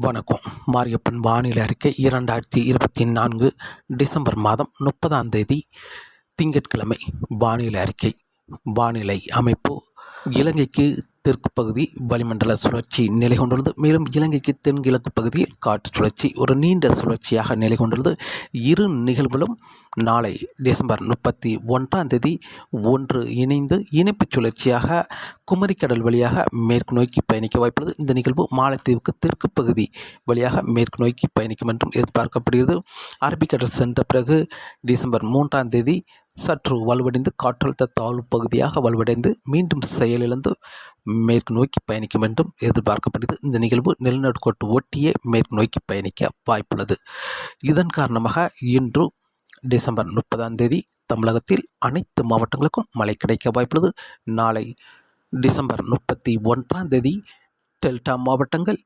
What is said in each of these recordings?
வணக்கம். மாரியப்பன் வானிலை அறிக்கை இரண்டாயிரத்தி இருபத்தி நான்கு டிசம்பர் மாதம் முப்பதாம் தேதி திங்கட்கிழமை. வானிலை அறிக்கை. வானிலை அமைப்பு. இலங்கைக்கு தெற்கு பகுதி வளிமண்டல சுழற்சி நிலை கொண்டுள்ளது. மேலும் இலங்கைக்கு தென்கிழக்கு பகுதியில் காற்று சுழற்சி ஒரு நீண்ட சுழற்சியாக நிலை கொண்டுள்ளது. இரு நிகழ்வுகளும் நாளை டிசம்பர் முப்பத்தி ஒன்றாம் தேதி ஒன்று இணைந்து இணைப்புச் சுழற்சியாக குமரிக்கடல் வழியாக மேற்கு நோக்கி பயணிக்க வாய்ப்புள்ளது. இந்த நிகழ்வு மாலத்தீவுக்கு தெற்கு பகுதி வழியாக மேற்கு நோக்கி பயணிக்கும் என்றும் எதிர்பார்க்கப்படுகிறது. அரபிக்கடல் சென்ற பிறகு டிசம்பர் மூன்றாம் தேதி சற்று வலுவடைந்து காற்றழுத்த தாழ்வு பகுதியாக வலுவடைந்து மீண்டும் செயலிழந்து மேற்கு நோக்கி பயணிக்கும் என்றும் எதிர்பார்க்கப்படுகிறது இந்த நிகழ்வு நிலநடுக்கோட்டு ஒட்டியே மேற்கு நோக்கி பயணிக்க வாய்ப்புள்ளது. இதன் காரணமாக இன்று டிசம்பர் முப்பதாம் தேதி தமிழகத்தில் அனைத்து மாவட்டங்களுக்கும் மழை கிடைக்க வாய்ப்புள்ளது. நாளை டிசம்பர் முப்பத்தி ஒன்றாம் தேதி டெல்டா மாவட்டங்கள்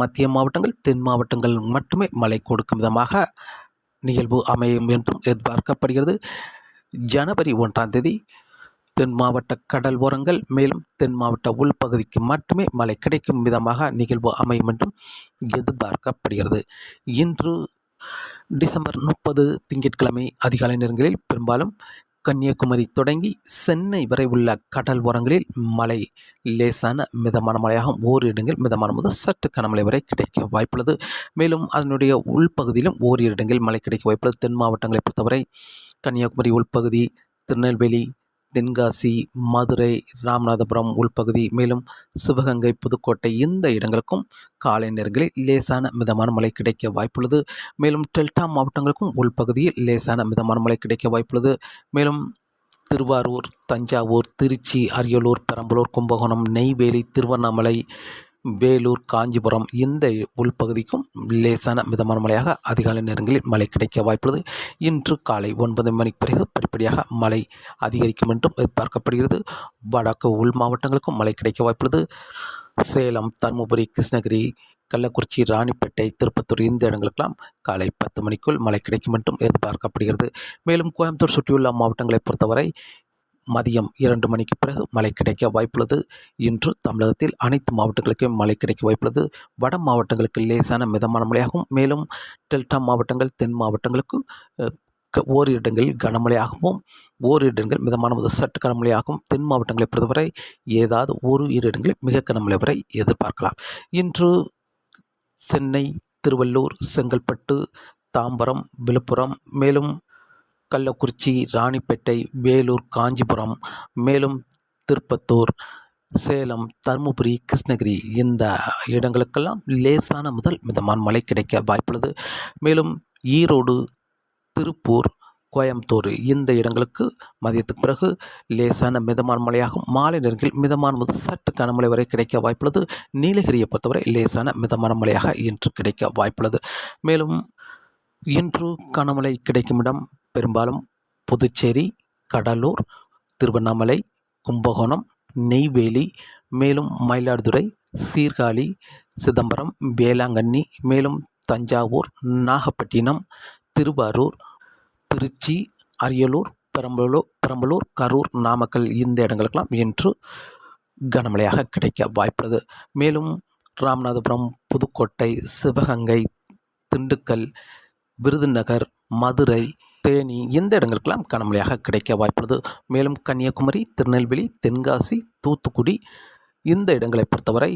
மத்திய மாவட்டங்கள் தென் மாவட்டங்கள் மட்டுமே மழை கொடுக்கும் விதமாக நிகழ்வு அமையும் என்றும் எதிர்பார்க்கப்படுகிறது. ஜனவரி ஒன்றாம் தேதி தென் மாவட்ட கடல் ஓரங்கள் மேலும் தென் மாவட்ட உள்பகுதிக்கு மட்டுமே மழை கிடைக்கும் விதமாக நிகழ்வு அமையும் என்றும் எதிர்பார்க்கப்படுகிறது. இன்று டிசம்பர் முப்பது திங்கட்கிழமை அதிகாலை நேரங்களில் பெரும்பாலும் கன்னியாகுமரி தொடங்கி சென்னை வரை உள்ள கடல் ஓரங்களில் மழை லேசான மிதமான மழையாகவும் ஓரிரு இடங்கள் மிதமான முதல் சற்று கனமழை வரை கிடைக்க வாய்ப்புள்ளது. மேலும் அதனுடைய உள்பகுதியிலும் ஓரிரு இடங்கள் மழை கிடைக்க வாய்ப்புள்ளது. தென் மாவட்டங்களை பொறுத்தவரை கன்னியாகுமரி உள்பகுதி திருநெல்வேலி தென்காசி மதுரை ராமநாதபுரம் உள்பகுதி மேலும் சிவகங்கை புதுக்கோட்டை இந்த இடங்களுக்கும் காலை நேரங்களில் லேசான மிதமான மழை கிடைக்க வாய்ப்புள்ளது. மேலும் டெல்டா மாவட்டங்களுக்கும் உள்பகுதியில் லேசான மிதமான மழை கிடைக்க வாய்ப்புள்ளது. மேலும் திருவாரூர் தஞ்சாவூர் திருச்சி அரியலூர் பெரம்பலூர் கும்பகோணம் நெய்வேலி திருவண்ணாமலை வேலூர் காஞ்சிபுரம் இந்த உள்பகுதிக்கும் லேசான மிதமான மழையாக அதிகாலை நேரங்களில் மழை கிடைக்க வாய்ப்புள்ளது. இன்று காலை ஒன்பது மணிக்கு பிறகு படிப்படியாக மழை அதிகரிக்கும் என்றும் எதிர்பார்க்கப்படுகிறது. வடக்கு உள் மாவட்டங்களுக்கும் மழை கிடைக்க வாய்ப்புள்ளது. சேலம் தருமபுரி கிருஷ்ணகிரி கள்ளக்குறிச்சி ராணிப்பேட்டை திருப்பத்தூர் இந்த இடங்களுக்கெல்லாம் காலை பத்து மணிக்குள் மழை கிடைக்கும் என்றும் எதிர்பார்க்கப்படுகிறது. மேலும் கோயம்புத்தூர் சுற்றியுள்ள மாவட்டங்களை பொறுத்தவரை மதியம் இரண்டு மணிக்கு பிறகு மழை கிடைக்க வாய்ப்புள்ளது. இன்று தமிழகத்தில் அனைத்து மாவட்டங்களுக்கும் மழை கிடைக்க வாய்ப்புள்ளது. வட மாவட்டங்களுக்கு லேசான மிதமான மழையாகும். மேலும் டெல்டா மாவட்டங்கள் தென் மாவட்டங்களுக்கு ஓரிரு இடங்களில் கனமழையாகவும் ஓரிரு இடங்கள் மிதமான முதல் சற்று கனமழையாகவும் தென் மாவட்டங்களை பொறுத்தவரை ஏதாவது ஒரு இரு இடங்களில் மிக கனமழை வரை எதிர்பார்க்கலாம். இன்று சென்னை திருவள்ளூர் செங்கல்பட்டு தாம்பரம் விழுப்புரம் மேலும் கள்ளக்குறிச்சி ராணிப்பேட்டை வேலூர் காஞ்சிபுரம் மேலும் திருப்பத்தூர் சேலம் தருமபுரி கிருஷ்ணகிரி இந்த இடங்களுக்கெல்லாம் லேசான முதல் மிதமான மழை கிடைக்க வாய்ப்புள்ளது. மேலும் ஈரோடு திருப்பூர் கோயம்புத்தூர் இந்த இடங்களுக்கு மதியத்துக்கு பிறகு லேசான மிதமான மழையாகும். மாலை நேரங்களில் மிதமான முதல் சற்று கனமழை வரை கிடைக்க வாய்ப்புள்ளது. நீலகிரியை பொறுத்தவரை லேசான மிதமான மழையாக இன்று கிடைக்க வாய்ப்புள்ளது. மேலும் இன்று கனமழை கிடைக்கும் இடம் பெரும்பாலும் புதுச்சேரி கடலூர் திருவண்ணாமலை கும்பகோணம் நெய்வேலி மேலும் மயிலாடுதுறை சீர்காழி சிதம்பரம் வேளாங்கண்ணி மேலும் தஞ்சாவூர் நாகப்பட்டினம் திருவாரூர் திருச்சி அரியலூர் பெரம்பலூர் பெரம்பலூர் கரூர் நாமக்கல் இந்த இடங்களுக்கெல்லாம் இன்று கனமழையாக கிடைக்க வாய்ப்புள்ளது. மேலும் ராமநாதபுரம் புதுக்கோட்டை சிவகங்கை திண்டுக்கல் விருதுநகர் மதுரை தேனி இந்த இடங்களுக்கெல்லாம் கனமழையாக கிடைக்க வாய்ப்புள்ளது. மேலும் கன்னியாகுமரி திருநெல்வேலி தென்காசி தூத்துக்குடி இந்த இடங்களை பொறுத்தவரை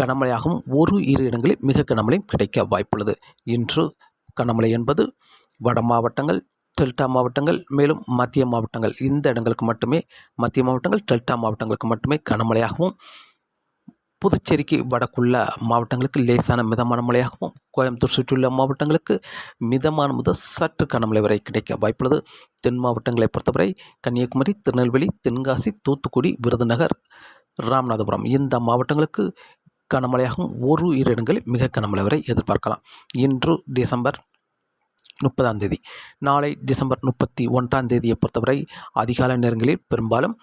கனமழையாகவும் ஒரு இரு இடங்களில் மிக கனமழையும் கிடைக்க வாய்ப்புள்ளது. இன்று கனமழை என்பது வட மாவட்டங்கள் டெல்டா மாவட்டங்கள் மேலும் மத்திய மாவட்டங்கள். இந்த இடங்களுக்கு மட்டுமே மத்திய மாவட்டங்கள் டெல்டா மாவட்டங்களுக்கு மட்டுமே கனமழையாகவும் புதுச்சேரிக்கு வடக்குள்ள மாவட்டங்களுக்கு லேசான மிதமான மழையாகவும் கோயம்புத்தூர் சுற்றியுள்ள மாவட்டங்களுக்கு மிதமான முதல் சற்று கனமழை வரை கிடைக்க வாய்ப்புள்ளது. தென் மாவட்டங்களை பொறுத்தவரை கன்னியாகுமரி திருநெல்வேலி தென்காசி தூத்துக்குடி விருதுநகர் ராமநாதபுரம் இந்த மாவட்டங்களுக்கு கனமழையாகவும் ஒரு இரு இடங்களில் மிக கனமழை வரை எதிர்பார்க்கலாம். இன்று டிசம்பர் முப்பதாம் தேதி நாளை டிசம்பர் முப்பத்தி ஒன்றாம் தேதியை பொறுத்தவரை அதிகாலை நேரங்களில் பெரும்பாலும்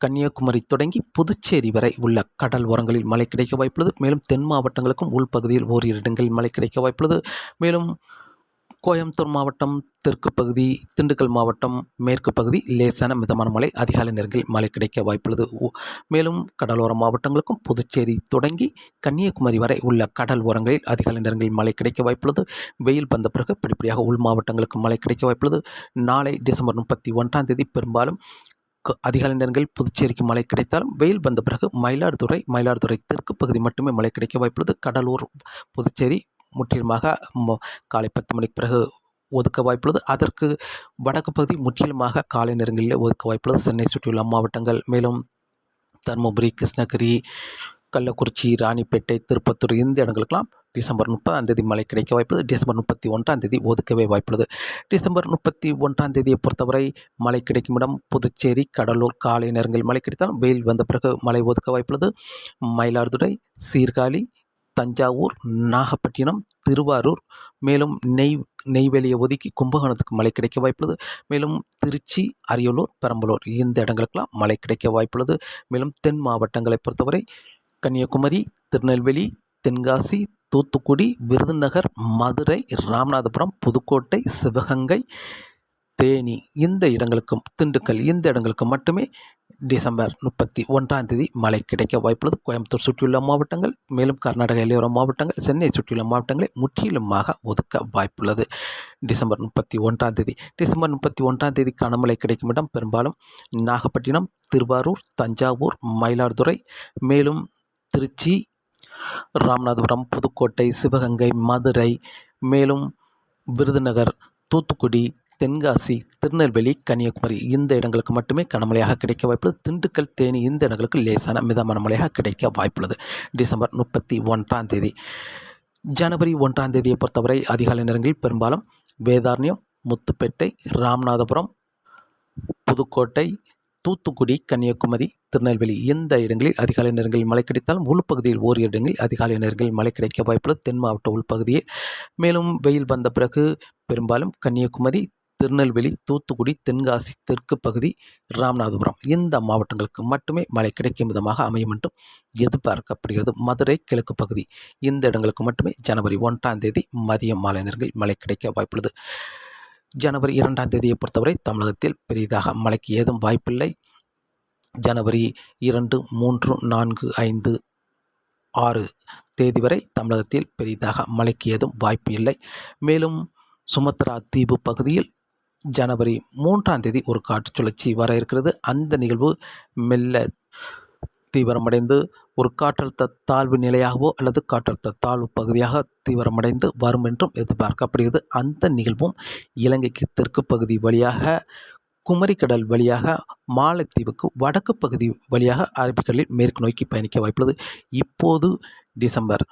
கன்னியாகுமரி தொடங்கி புதுச்சேரி வரை உள்ள கடல் ஓரங்களில் மழை கிடைக்க வாய்ப்புள்ளது. மேலும் தென் மாவட்டங்களுக்கும் உள்பகுதியில் ஓரிரு இடங்களில் மழை கிடைக்க வாய்ப்புள்ளது. மேலும் கோயம்புத்தூர் மாவட்டம் தெற்கு பகுதி திண்டுக்கல் மாவட்டம் மேற்கு பகுதி லேசான மிதமான மழை அதிகாலை நேரங்களில் மழை கிடைக்க வாய்ப்புள்ளது. மேலும் கடலோர மாவட்டங்களுக்கும் புதுச்சேரி தொடங்கி கன்னியாகுமரி வரை உள்ள கடல் ஓரங்களில் அதிகாலை நேரங்களில் மழை கிடைக்க வாய்ப்புள்ளது. வெயில் வந்த பிறகு படிப்படியாக உள் மாவட்டங்களுக்கு மழை கிடைக்க வாய்ப்புள்ளது. நாளை டிசம்பர் முப்பத்தி ஒன்றாம் தேதி பெரும்பாலும் அதிகாலை நேரங்களில் புதுச்சேரிக்கு மழை கிடைத்தாலும் வெயில் வந்த பிறகு மயிலாடுதுறை மயிலாடுதுறை தெற்கு பகுதி மட்டுமே மழை கிடைக்க வாய்ப்புள்ளது கடலூர் புதுச்சேரி முற்றிலுமாக காலை பத்து மணிக்கு பிறகு ஒதுக்க வாய்ப்புள்ளது அதற்கு வடக்கு பகுதி முற்றிலுமாக காலை நேரங்களில் ஒதுக்க வாய்ப்புள்ளது சென்னை சுற்றியுள்ள மாவட்டங்கள் மேலும் தருமபுரி கிருஷ்ணகிரி கள்ளக்குறிச்சி ராணிப்பேட்டை திருப்பத்தூர் இந்த இடங்களுக்கெல்லாம் டிசம்பர் முப்பதாம் தேதி மழை கிடைக்க வாய்ப்புள்ளது. டிசம்பர் முப்பத்தி ஒன்றாம் தேதி ஒதுக்கவே வாய்ப்புள்ளது. டிசம்பர் முப்பத்தி ஒன்றாம் தேதியை பொறுத்தவரை மழை கிடைக்கும் இடம் புதுச்சேரி கடலூர் காலை நேரங்களில் மழை கிடைத்தாலும் வெயில் வந்த பிறகு மழை ஒதுக்க வாய்ப்புள்ளது. மயிலாடுதுறை சீர்காழி தஞ்சாவூர் நாகப்பட்டினம் திருவாரூர் மேலும் நெய் நெய்வேலியை ஒதுக்கி கும்பகோணத்துக்கு மழை கிடைக்க வாய்ப்புள்ளது. மேலும் திருச்சி அரியலூர் பெரம்பலூர் இந்த இடங்களுக்கெல்லாம் மழை கிடைக்க வாய்ப்புள்ளது. மேலும் தென் மாவட்டங்களை பொறுத்தவரை கன்னியாகுமரி திருநெல்வேலி தென்காசி தூத்துக்குடி விருதுநகர் மதுரை ராமநாதபுரம் புதுக்கோட்டை சிவகங்கை தேனி. இந்த இடங்களுக்கும் திண்டுக்கல் இந்த இடங்களுக்கு மட்டுமே டிசம்பர் முப்பத்தி ஒன்றாம் தேதி மழை கிடைக்க வாய்ப்புள்ளது. கோயம்புத்தூர் சுற்றியுள்ள மாவட்டங்கள் மேலும் கர்நாடக எல்லையோர மாவட்டங்கள் சென்னை சுற்றியுள்ள மாவட்டங்களை முற்றிலுமாக ஒதுக்க வாய்ப்புள்ளது. டிசம்பர் முப்பத்தி ஒன்றாம் தேதி டிசம்பர் முப்பத்தி ஒன்றாம் தேதி கனமழை கிடைக்கும் இடம் பெரும்பாலும் நாகப்பட்டினம் திருவாரூர் தஞ்சாவூர் மயிலாடுதுறை மேலும் திருச்சி ராமநாதபுரம் புதுக்கோட்டை சிவகங்கை மதுரை மேலும் விருதுநகர் தூத்துக்குடி தென்காசி திருநெல்வேலி கன்னியாகுமரி இந்த இடங்களுக்கு மட்டுமே கனமழையாக கிடைக்க வாய்ப்புள்ளது. திண்டுக்கல் தேனி இந்த இடங்களுக்கு லேசான மிதமான மழையாக கிடைக்க வாய்ப்புள்ளது. டிசம்பர் முப்பத்தி ஒன்றாம் தேதி. ஜனவரி ஒன்றாம் தேதியை பொறுத்தவரை அதிகாலை நேரங்களில் பெரும்பாலும் வேதாரண்யம் முத்துப்பேட்டை ராமநாதபுரம் புதுக்கோட்டை தூத்துக்குடி கன்னியாகுமரி திருநெல்வேலி இந்த இடங்களில் அதிகாலை நேரங்களில் மழை கிடைத்தாலும் உள்பகுதியில் ஓரிரு இடங்களில் அதிகாலை நேரங்களில் மழை கிடைக்க வாய்ப்புள்ளது. தென் மாவட்ட உள்பகுதியில் மேலும் வெயில் வந்த பிறகு பெரும்பாலும் கன்னியாகுமரி திருநெல்வேலி தூத்துக்குடி தென்காசி தெற்கு பகுதி ராமநாதபுரம் இந்த மாவட்டங்களுக்கு மட்டுமே மழை கிடைக்கும் விதமாக அமையும் என்றும் எதிர்பார்க்கப்படுகிறது. மதுரை கிழக்கு பகுதி இந்த இடங்களுக்கு மட்டுமே ஜனவரி ஒன்றாம் தேதி மதியம் மாலை நேரங்களில் மழை கிடைக்க வாய்ப்புள்ளது. ஜனவரி இரண்டாம் தேதியை பொறுத்தவரை தமிழகத்தில் பெரிதாக மழைக்கு ஏதும் வாய்ப்பில்லை. ஜனவரி இரண்டு மூன்று நான்கு ஐந்து ஆறு தேதி வரை தமிழகத்தில் பெரிதாக மழைக்கு ஏதும் வாய்ப்பு இல்லை மேலும் சுமத்ரா தீவு பகுதியில் ஜனவரி மூன்றாம் தேதி ஒரு காற்று சுழற்சி வர இருக்கிறது. அந்த நிகழ்வு மெல்ல தீவிரமடைந்து ஒரு காற்றழுத்த தாழ்வு நிலையாகவோ அல்லது காற்றழுத்த தாழ்வு பகுதியாக தீவிரமடைந்து வரும் என்றும் எதிர்பார்க்கப்படுகிறது. அந்த நிகழ்வும் இலங்கைக்கு தெற்கு பகுதி வழியாக குமரிக்கடல் வழியாக மாலத்தீவுக்கு வடக்கு பகுதி வழியாக அரபிக்கடலில் மேற்கு நோக்கி பயணிக்க வாய்ப்புள்ளது. இப்போது டிசம்பர்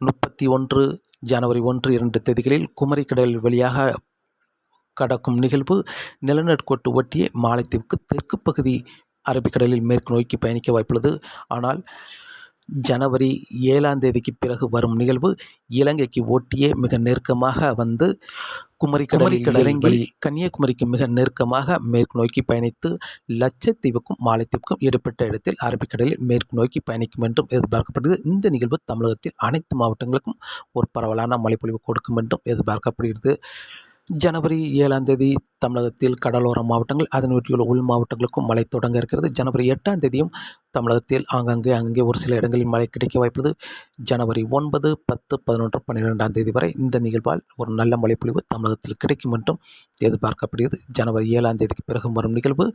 முப்பத்தி ஒன்று ஜனவரி ஒன்று இரண்டு தேதிகளில் குமரிக்கடல் வழியாக கடக்கும் நிகழ்வு நிலநடுக்கோட்டு ஒட்டிய மாலத்தீவுக்கு தெற்கு பகுதி அரபிக்கடலில் மேற்கு நோக்கி பயணிக்க வாய்ப்புள்ளது. ஆனால் ஜனவரி ஏழாம் தேதிக்கு பிறகு வரும் நிகழ்வு இலங்கைக்கு ஒட்டியே மிக நெருக்கமாக வந்து குமரிக்கடலில் இறங்கி கன்னியாகுமரிக்கு மிக நெருக்கமாக மேற்கு நோக்கி பயணித்து லட்சத்தீவுக்கும் மாலத்தீவுக்கும் இடைப்பட்ட இடத்தில் அரபிக்கடலில் மேற்கு நோக்கி பயணிக்கும் என்றும் எதிர்பார்க்கப்படுகிறது. இந்த நிகழ்வு தமிழகத்தில் அனைத்து மாவட்டங்களுக்கும் ஒரு பரவலான மழைப்பொழிவு கொடுக்கும் என்றும் எதிர்பார்க்கப்படுகிறது. ஜனவரி ஏழாம் தேதி தமிழகத்தில் கடலோர மாவட்டங்கள் அதன் ஒட்டியுள்ள உள் மாவட்டங்களுக்கும் மழை தொடங்க இருக்கிறது. ஜனவரி எட்டாம் தேதியும் தமிழகத்தில் ஆங்காங்கே அங்கே ஒரு சில இடங்களில் மழை கிடைக்க வாய்ப்புள்ளது. ஜனவரி ஒன்பது பத்து பதினொன்று பன்னிரெண்டாம் தேதி வரை இந்த நிகழ்வால் ஒரு நல்ல மழைப்பொழிவு தமிழகத்தில் கிடைக்கும் என்றும் எதிர்பார்க்கப்படுகிறது. ஜனவரி ஏழாம் தேதிக்கு பிறகு வரும் நிகழ்வு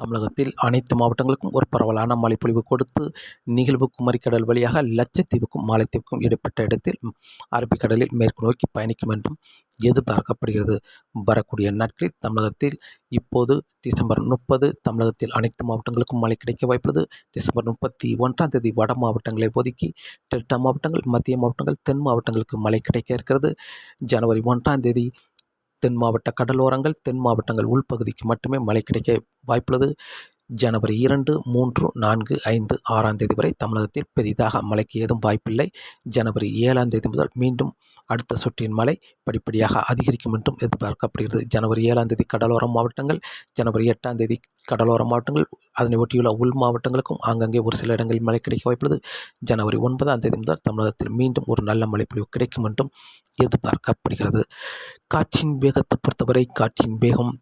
தமிழகத்தில் அனைத்து மாவட்டங்களுக்கும் ஒரு பரவலான மழைப்பொழிவு கொடுத்து நிகழ்வு குமரிக்கடல் வழியாக லட்சத்தீவுக்கும் மாலைத்தீவுக்கும் இடைப்பட்ட இடத்தில் அரபிக்கடலில் மேற்கு நோக்கி பயணிக்கும் என்றும் எதிர்பார்க்கப்படுகிறது. வரக்கூடிய நாட்களில் தமிழகத்தில் இப்போது டிசம்பர் முப்பது தமிழகத்தில் அனைத்து மாவட்டங்களுக்கும் மழை கிடைக்க வாய்ப்புள்ளது. டிசம்பர் முப்பத்தி ஒன்றாம் தேதி வட மாவட்டங்களை ஒதுக்கி டெல்டா மாவட்டங்கள் மத்திய மாவட்டங்கள் தென் மாவட்டங்களுக்கு மழை கிடைக்க இருக்கிறது. ஜனவரி ஒன்றாம் தேதி தென் மாவட்ட கடலோரங்கள் தென் மாவட்டங்கள் உள்பகுதிக்கு மட்டுமே மழை கிடைக்க வாய்ப்புள்ளது. ஜனவரி இரண்டு மூன்று நான்கு ஐந்து ஆறாம் தேதி வரை தமிழகத்தில் பெரிதாக மழைக்கு ஏதும் வாய்ப்பில்லை. ஜனவரி ஏழாம் தேதி முதல் மீண்டும் அடுத்த சுற்றின் மழை படிப்படியாக அதிகரிக்கும் என்றும் எதிர்பார்க்கப்படுகிறது. ஜனவரி ஏழாம் தேதி கடலோர மாவட்டங்கள் ஜனவரி எட்டாம் தேதி கடலோர மாவட்டங்கள் அதனை ஒட்டியுள்ள உள் மாவட்டங்களுக்கும் ஆங்கங்கே ஒரு சில இடங்களில் மழை கிடைக்க வாய்ப்புள்ளது. ஜனவரி ஒன்பதாம் தேதி முதல் தமிழகத்தில் மீண்டும் ஒரு நல்ல மழைப்பொழிவு கிடைக்கும் என்றும் எதிர்பார்க்கப்படுகிறது. காற்றின் வேகத்தை பொறுத்தவரை காற்றின் வேகம்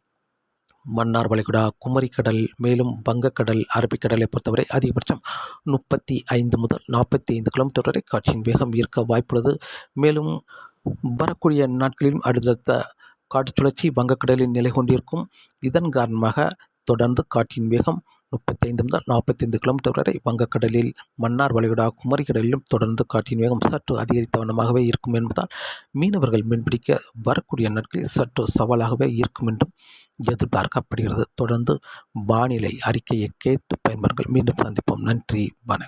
மன்னார் வளைகுடா குமரிக்கடல் மேலும் வங்கக்கடல் அரபிக்கடலை பொறுத்தவரை அதிகபட்சம் முப்பத்தி ஐந்து முதல் நாற்பத்தி ஐந்து கிலோமீட்டர் வரை காற்றின் வேகம் இருக்க வாய்ப்புள்ளது. மேலும் வரக்கூடிய நாட்களிலும் அடுத்தடுத்த காற்று சுழற்சி வங்கக்கடலில் நிலை கொண்டிருக்கும். இதன் காரணமாக தொடர்ந்து காற்றின் வேகம் முப்பத்தைந்து முதல் நாற்பத்தைந்து கிலோமீட்டர் வரை வங்கக்கடலில் மன்னார் வளைகுடா குமரிக்கடலிலும் தொடர்ந்து காற்றின் வேகம் சற்று அதிகரித்த வண்ணமாகவே இருக்கும் என்பதால் மீனவர்கள் மீன்பிடிக்க வரக்கூடிய நாட்களில் சற்று சவாலாகவே இருக்கும் என்றும் எதிர்பார்க்கப்படுகிறது. தொடர்ந்து வானிலை அறிக்கையை கேட்டு பயன்பெறுங்கள். மீண்டும் சந்திப்போம். நன்றி. வணக்கம்.